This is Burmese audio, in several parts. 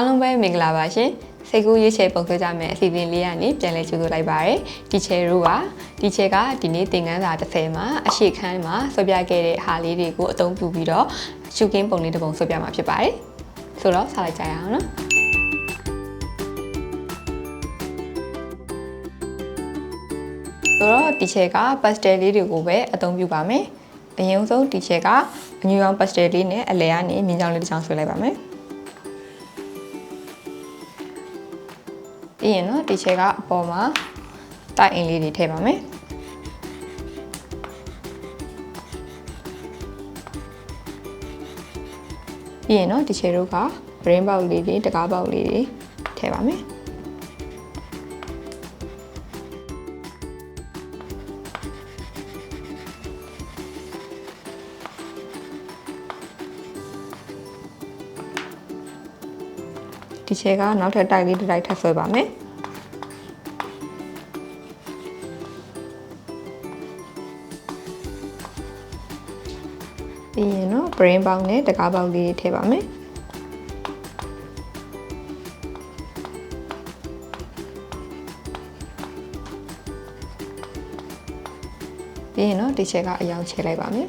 အားလုံးပဲမင်္ဂလာပါရှင်စိတ်ကူးရေးချယ်ပုံဆွဲကြမယ်အစီအစဉ်လေးကနေပြန်လည်ကြိုဆိုလိုက်ပါရယ်ဒီချယ်တို့ပါဒီချယ်ကဒီနေ့သင်ခန်းစာ30မှာအရှိခန်းမှာဆွဲပြခဲ့တဲ့ဟာလေးတွေကိုအသုံးပြုပြီးတော့ရှုကင်းပုံလေးတစ်ပုံဆွဲပြမှာဖြစ်ပါတယ်ဆိုတော့ဆက်လိုက်ကြရအောင်နော်ဆိုတော့ဒီချယ်က pastel လေးတွေကိုပဲအသုံးပြုပါမယ်အရင်ဆုံးဒီချယ်ကအညူရောင် pastel လေးနဲ့အလဲကနေမြင်းချောင်းလေးတစ်ချောင်းဆွဲလိုက်ပါမယ် ပြီးရင်တော့ဒီချယ်ကအပေါ်မှာတိုက်အိမ်လေးတွေထည့်ပါမယ်ပြီးရင်တော့ဒီချယ်တို့က brain box လေးတွေတကားပေါက်လေးတွေထည့်ပါမယ် ဒီချဲကနောက်ထပ်တိုက်လေးတစ်တိုက်ထပ်ဆွဲပါမယ်ပြီးရင်တော့ brain box နဲ့တကားပေါက်လေးတွေထည့်ပါမယ်ပြီးရင်တော့ဒီချက်ကအယောင်ချဲလိုက်ပါမယ်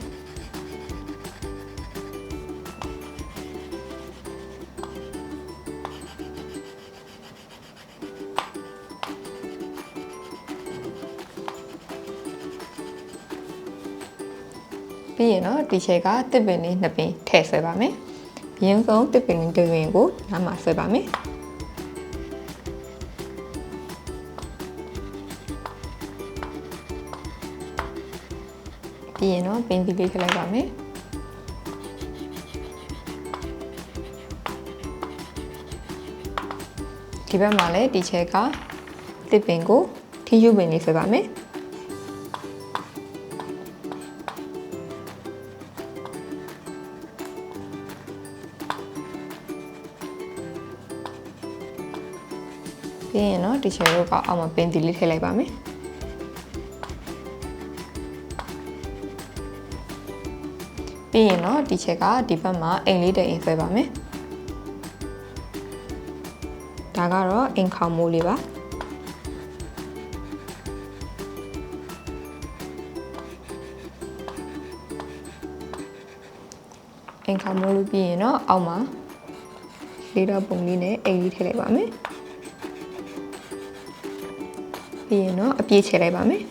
ပြီးရင်တော့ဒီချက်ကတစ်ပင်လေးနှစ်ပင်ထည့်ဆွဲပါမယ်။ရင်းဆုံးတစ်ပင်လေးတစ်ပင်ကိုနားမှာဆွဲပါမယ်။ပြီးရင်တော့ပင်သီးလေးထည့်လိုက်ပါမယ်။ဒီဘက်မှာလည်းဒီချက်ကတစ်ပင်ကိုထီးယူပင်လေးဆွဲပါမယ်။ ပြီးရင်တော့ဒီချယ်တို့ကအောက်မှာပင်တီလေးထည့်လိုက်ပါမယ်ပြီးရင်တော့ဒီချက်ကဒီဘက်မှာအိမ်လေးတစ်အိမ်ဆွဲပါမယ်ဒါကတော့အိမ်ခေါင်မိုးလေးပါအိမ်ခေါင်မိုးလို့ပြီးရင်တော့အောက်မှာလေးတော့ပုံလေးနဲ့အိမ်လေးထည့်လိုက်ပါမယ် ပြီးရင်တော့အပြည့်ချဲလိုက်ပါမယ်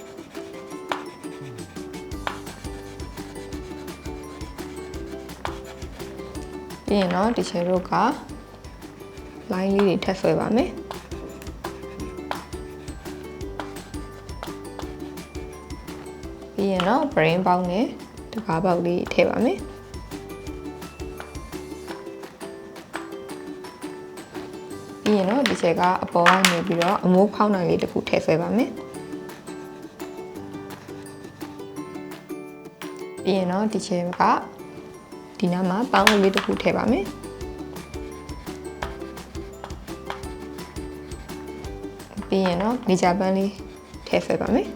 ပြီးရင်တော့ဒီချဲတို့က line လေးတွေထပ်ဆွဲပါမယ်ပြီးရင်တော့ brain ပေါင်းနဲ့တကားပေါက်လေးထည့်ပါမယ် ပြီးရင်တော့ဒီချက်က အပေါ်ကနေပြီးတော့အမိုးဖောင်းနိုင်လေးတစ်ခုထည့်ဆွဲပါမယ်ပြီးရင်တော့ဒီချက်ကဒီနားမှာပေါင်းလေးတစ်ခုထည့်ပါမယ်ပြီးရင်တော့နေကြပန်းလေးထည့်ဆွဲပါမယ်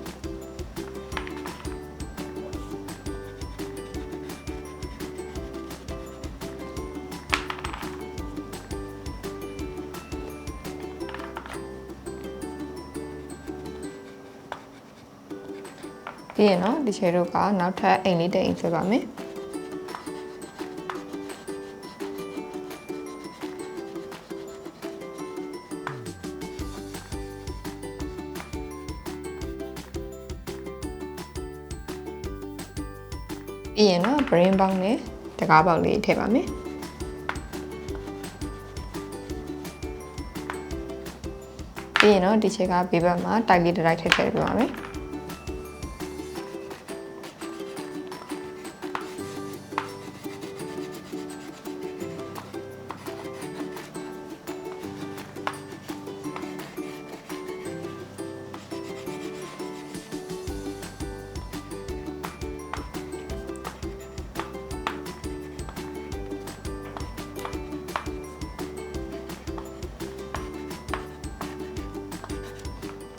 ပြီးရင်တော့ဒီချေတို့ကနောက်ထပ်အိမ်လေးတစ်အိမ်ဆွဲပါမယ်ပြီးရင်တော့ brain box နဲ့တကားပေါက်လေးထည့်ပါမယ်ပြီးရင်တော့ဒီချက်ကဘေးဘက်မှာတိုက်လေးတစ်တိုက်ထည့်ထည့်ပြပါမယ်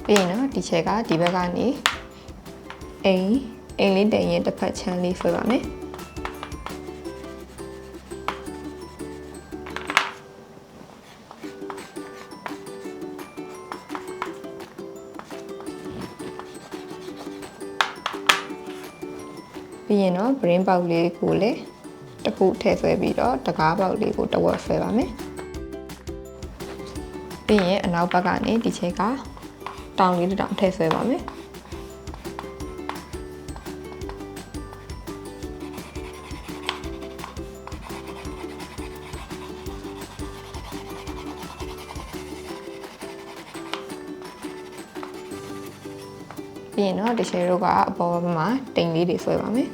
ပြီးရင်တော့ဒီချက်ကဒီဘက်ကနေအိမ်အိမ်လေးတင်ရင်တစ်ဖက်ချမ်းလေးဆွဲပါမယ်ပြီးရင်တော့ brain ပေါက်လေးကိုလည်းတစ်ခုထည့်ဆွဲပြီးတော့တကားပေါက်လေးကိုတစ်ဝက်ဆွဲပါမယ်ပြီးရင်အနောက်ဘက်ကနေဒီချက်က တောင်လေးတစ်တောင်ထည့်ဆွဲပါမယ်ပြီးရင်တော့ဒီရှယ်တို့ကအပေါ်ဘက်မှာတိမ်လေးတွေဆွဲပါမယ်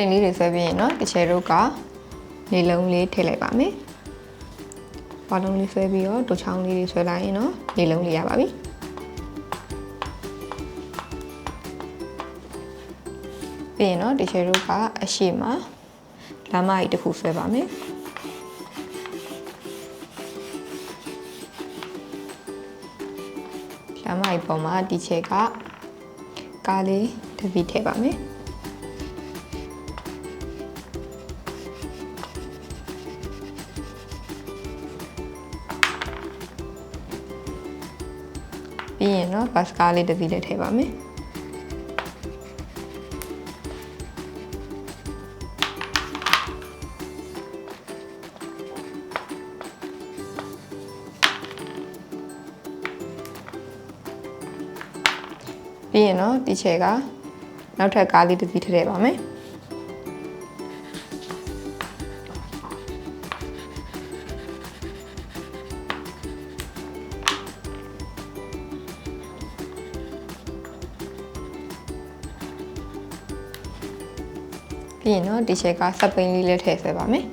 တိမ်လေးတွေဆွဲပြီးရင်တော့ဒီရှယ်တို့ကနေလုံးလေးထည့်လိုက်ပါမယ်ဘာလုံးလေးဆွဲပြီးတော့ဒိုချောင်းလေးတွေဆွဲလိုက်ရင်တော့နေလုံးလေးရပါပြီပြီးရင်တော့ဒီရှယ်တို့ကအရှိမလမ်းမကြီးတစ်ခုဆွဲပါမယ်လမ်းမကြီးပေါ်မှာဒီချက်ကကားလေးတစ်ပီးထည့်ပါမယ် ပြီးရင်တော့ဘတ်စကားလေးတစ်စီးလေးထည့်ပါမယ်ပြီးရင်တော့ဒီချက်ကနောက်ထပ်ကားလေးတစ်စီးထည့်ထည့်ပါမယ် ပြီးရင်တော့ဒီချက်ကစပ်ပိန်လေးလည်းထည့်ဆွဲပါမယ်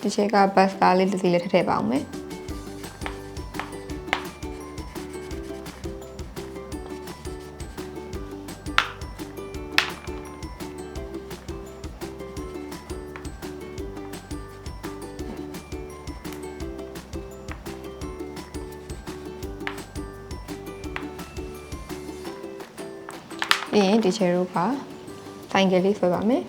ဒီချက်ကဘတ်စကားလေးတစ်စီးလည်းထည့်ထည့်ပါအောင်မယ် ပြီးရင်ဒီချယ်တို့ကဆိုင်ကယ်လေးဆွဲပါမယ်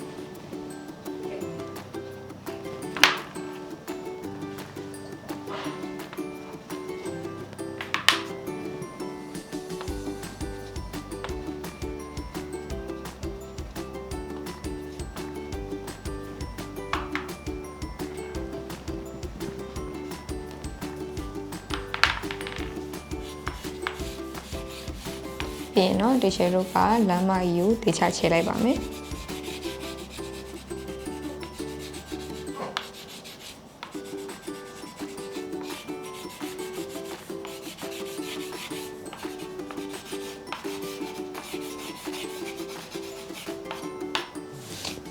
ပြီးရင်တော့ဒီရှယ်တို့ကလမ်းမကြီးကိုတေချချဲလိုက်ပါမယ်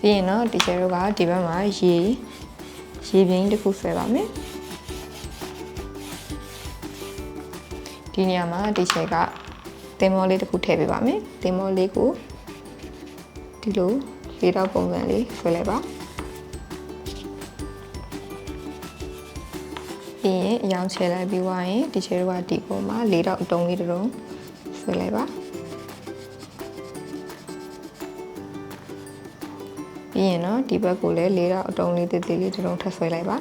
ပြီးရင်တော့ဒီရှယ်တို့ကဒီဘက်မှာရေရေပြင်းတစ်ခုဆွဲပါမယ်ဒီနေရာမှာဒီရှယ်က တင်မောလေးတစ်ခုထည့်ပေးပါမယ်တင်မောလေးကိုဒီလိုလေးတော့ပုံစံလေးဆွဲလိုက်ပါပြီးရင်အယောင်ချဲလိုက်ပြီးွားရင်ဒီချဲတို့ကဒီပုံမှာလေးတော့အတုံးလေးတုံးဆွဲလိုက်ပါပြီးရင်တော့ဒီဘက်ကိုလည်းလေးတော့အတုံးလေးသေးသေးလေးတုံးထပ်ဆွဲလိုက်ပါ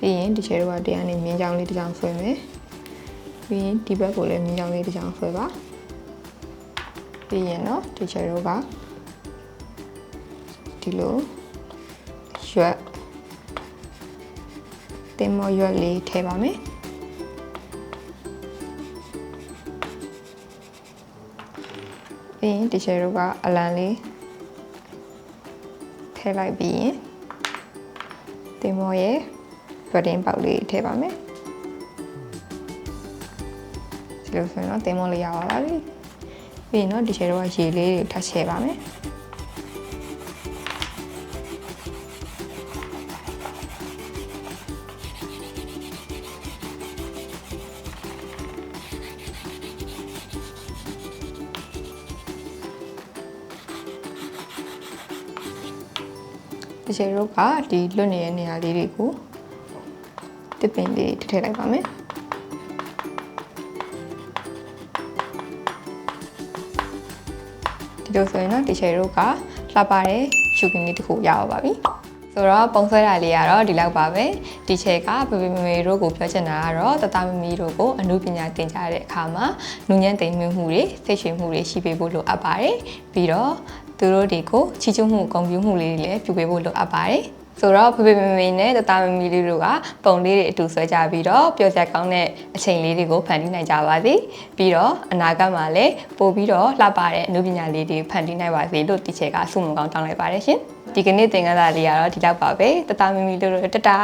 ပြီးရင်ဒီချဲတို့ကတရားနေမြင်းချောင်းလေးတစ်ချောင်းဆွဲမယ် ပြီးရင်ဒီဘက်ကိုလည်းမြင်းချောင်းလေးတစ်ချောင်းဆွဲပါပြီးရင်တော့ဒီချယ်တို့ကဒီလိုရွက်တင်မောရွက်လေးထည့်ပါမယ်ပြီးရင်ဒီချယ်တို့ကအလံလေးထည့်လိုက်ပြီးရင်တင်မောရဲ့ဗတင်းပေါက်လေးထည့်ပါမယ် ဒီလိုဆိုရင်တော့တင်မောလေးရပါပါပြီပြီးရင်တော့ဒီချေတော့ရေလေးတွေထပ်ချဲပါမယ်ဒီချေတော့ကဒီလွတ်နေတဲ့နေရာလေးတွေကိုတစ်ပင်လေးထည့်လိုက်ပါမယ် ဒီလိုဆိုရင်တော့ဒီချေတို့ကလှပတဲ့ရှုပ်ကင်းလေးတစ်ခုရပါပါပြီဆိုတော့ပုံဆွဲတာလေးကတော့ဒီလောက်ပါပဲဒီချက်ကပပမမေတို့ကိုပြောချင်တာကတော့တတမမီတို့ကိုအမှုပညာသင်ကြားတဲ့အခါမှာနုညံ့သိမ်မွေးမှုတွေသိရှိမှုတွေရှိပေးဖို့လိုအပ်ပါတယ်ပြီးတော့သူတို့တွေကိုချီးကျူးမှုဂုဏ်ပြုမှုလေးတွေလည်းပြုပေးဖို့လိုအပ်ပါတယ် ဆိုတော့ဖေဖေမမေနဲ့တတမမီလေးတို့ကပုံလေးတွေအတူဆွဲကြပြီးတော့ပျော်စရာကောင်းတဲ့အချိန်လေးတွေကိုဖန်တီးနိုင်ကြပါစေပြီးတော့အနာဂတ်မှာလည်းပို့ပြီးတော့လှပတဲ့အမှုပညာလေးတွေဖန်တီးနိုင်ပါစေလို့တီချက်ကဆုမွန်ကောင်းတောင်းလိုက်ပါတယ်ရှင်ဒီကနေ့သင်ခန်းစာလေးကတော့ဒီလောက်ပါပဲတတမမီတို့တို့တတာ